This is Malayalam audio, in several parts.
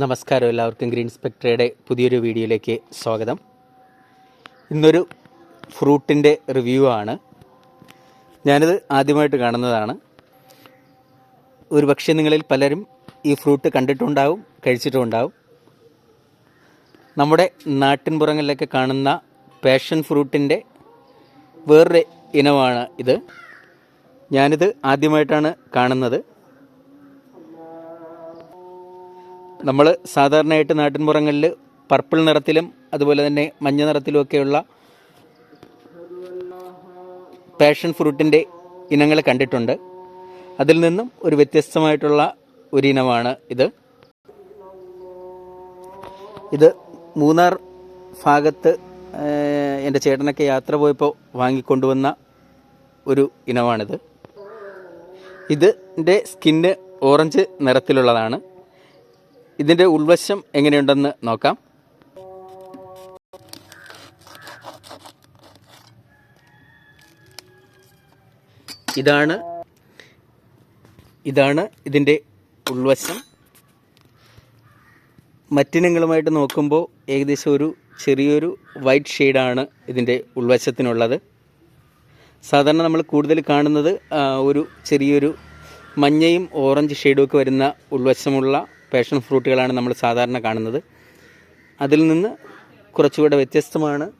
നമസ്കാരം എല്ലാവർക്കും. ഗ്രീൻ സ്പെക്ട്രയുടെ പുതിയൊരു വീഡിയോയിലേക്ക് സ്വാഗതം. ഇന്നൊരു ഫ്രൂട്ടിന്റെ റിവ്യൂ ആണ്. ഞാനിത് ആദ്യമായിട്ട് കാണുന്നതാണ്. ഒരു പക്ഷേ നിങ്ങളിൽ പലരും ഈ ഫ്രൂട്ട് കണ്ടിട്ടുണ്ടാവും കഴിച്ചിട്ടുണ്ടാവും. നമ്മുടെ നാട്ടിൻപുറങ്ങളിലൊക്കെ കാണുന്ന പാഷൻ ഫ്രൂട്ടിന്റെ വേറൊരു ഇനമാണ് ഇത്. ഞാനിത് ആദ്യമായിട്ടാണ് കാണുന്നത്. നമ്മൾ സാധാരണയായിട്ട് നാട്ടിൻപുറങ്ങളിൽ പർപ്പിൾ നിറത്തിലും അതുപോലെ തന്നെ മഞ്ഞ നിറത്തിലുമൊക്കെയുള്ള പാഷൻ ഫ്രൂട്ടിന്റെ ഇനങ്ങൾ കണ്ടിട്ടുണ്ട്. അതിൽ നിന്നും ഒരു വ്യത്യസ്തമായിട്ടുള്ള ഒരു ഇനമാണ് ഇത്. ഇത് മൂന്നാർ ഭാഗത്ത് എന്റെ ചേട്ടനൊക്കെ യാത്ര പോയപ്പോൾ വാങ്ങിക്കൊണ്ടുവന്ന ഒരു ഇനമാണിത്. ഇതിന്റെ സ്കിന്ന് ഓറഞ്ച് നിറത്തിലുള്ളതാണ്. ഇതിന്റെ ഉൾവശം എങ്ങനെയുണ്ടെന്ന് നോക്കാം. ഇതാണ് ഇതാണ് ഇതിന്റെ ഉൾവശം. മറ്റിനങ്ങളുമായിട്ട് നോക്കുമ്പോൾ ഏകദേശം ഒരു ചെറിയൊരു വൈറ്റ് ഷെയ്ഡാണ് ഇതിന്റെ ഉൾവശത്തിനുള്ളത്. സാധാരണ നമ്മൾ കൂടുതൽ കാണുന്നത് ഒരു ചെറിയൊരു മഞ്ഞയും ഓറഞ്ച് ഷെയ്ഡും ഒക്കെ വരുന്ന ഉൾവശമുള്ള പാഷൻ ഫ്രൂട്ടുകളാണ് നമ്മൾ സാധാരണ കാണുന്നത്. അതിൽ നിന്ന് കുറച്ചുകൂടെ വ്യത്യസ്തമാണ്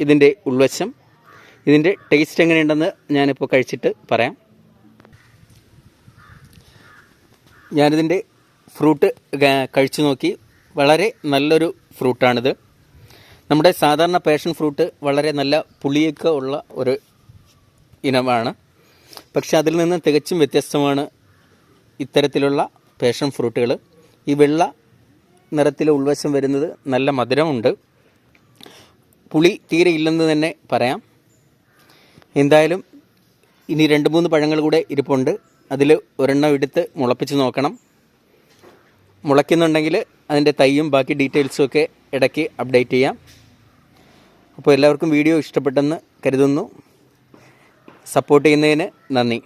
ഇതിന്റെ ഉൾവശം. ഇതിന്റെ ടേസ്റ്റ് എങ്ങനെയുണ്ടെന്ന് ഞാനിപ്പോൾ കഴിച്ചിട്ട് പറയാം. ഞാനിതിന്റെ ഫ്രൂട്ട് കഴിച്ചു നോക്കി. വളരെ നല്ലൊരു ഫ്രൂട്ടാണിത് നമ്മുടെ സാധാരണ പാഷൻ ഫ്രൂട്ട് വളരെ നല്ല പുളിയൊക്കെ ഉള്ള ഒരു ഇനമാണ്. പക്ഷെ അതിൽ നിന്ന് തികച്ചും വ്യത്യസ്തമാണ് ഇത്തരത്തിലുള്ള പേഷൻ ഫ്രൂട്ടുകൾ ഈ വെള്ള നിറത്തിൽ ഉൾവശം വരുന്നത് നല്ല മധുരമുണ്ട്. പുളി തീരെ ഇല്ലെന്ന് തന്നെ പറയാം. എന്തായാലും ഇനി രണ്ട് മൂന്ന് പഴങ്ങൾ കൂടെ ഇരിപ്പുണ്ട്. അതിൽ ഒരെണ്ണം എടുത്ത് മുളപ്പിച്ച് നോക്കണം. മുളയ്ക്കുന്നുണ്ടെങ്കിൽ അതിന്റെ തൈയും ബാക്കി ഡീറ്റെയിൽസും ഒക്കെ ഇടയ്ക്ക് അപ്ഡേറ്റ് ചെയ്യാം. അപ്പോൾ എല്ലാവർക്കും വീഡിയോ ഇഷ്ടപ്പെട്ടെന്ന് കരുതുന്നു. സപ്പോർട്ട് ചെയ്യുന്നതിന് നന്ദി.